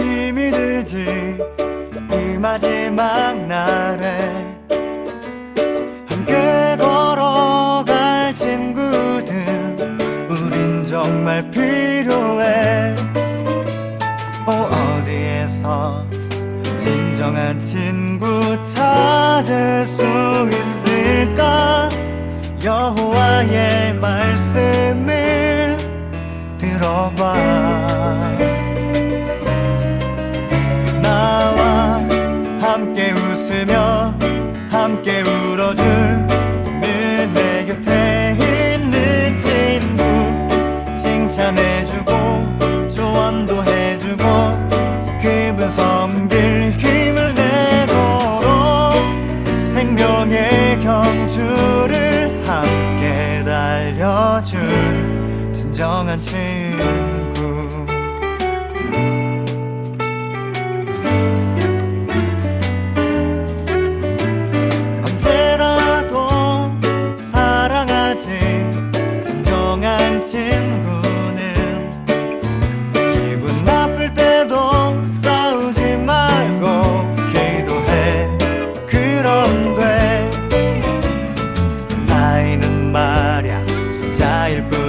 있을지 이 마지막 날에 함께 걸어갈 친구들 우린 정말 필요해. 어, 어디에서 진정한 친구 찾을 수 있을까? 여호와의 말씀을 들어봐 칭찬해주고 조언도 해주고 그분 섬길 힘을 내도록 생명의 경주를 함께 달려줄 진정한 친구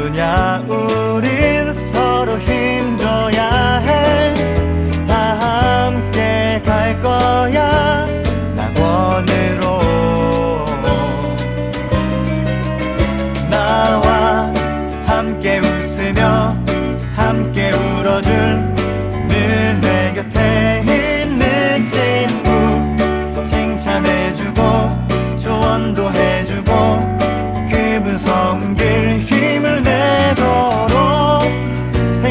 뿐이야 우린 서로 힘줘야 해 다 함께 갈 거야. 낙원으로. 나와 함께 웃으며 함께 울어줄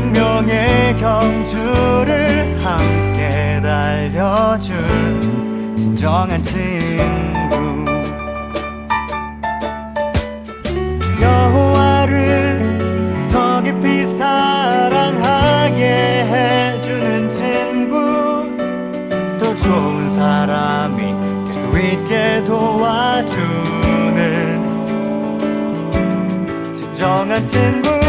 생명의 경주를 함께 달려줄 진정한 친구. 여호와를 더 깊이 사랑하게 해주는 친구. 또 좋은 사람이 될 수 있게 도와주는 진정한 친구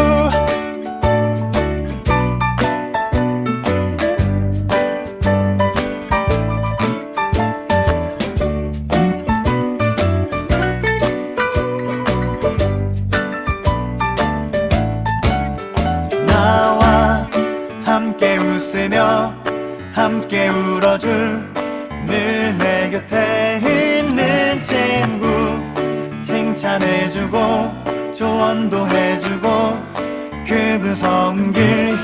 함께 웃으며 함께 울어줄 늘 내 곁에 있는 친구. 칭찬해주고 조언도 해주고 그분 섬길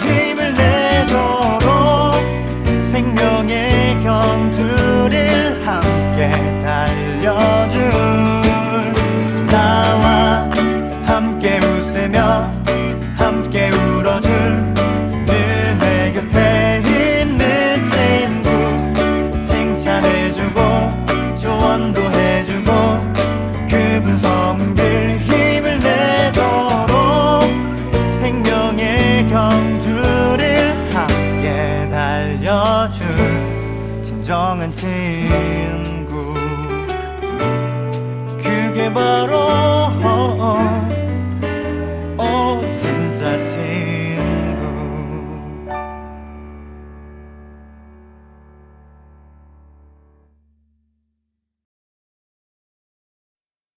진정한 친구. 그게 바로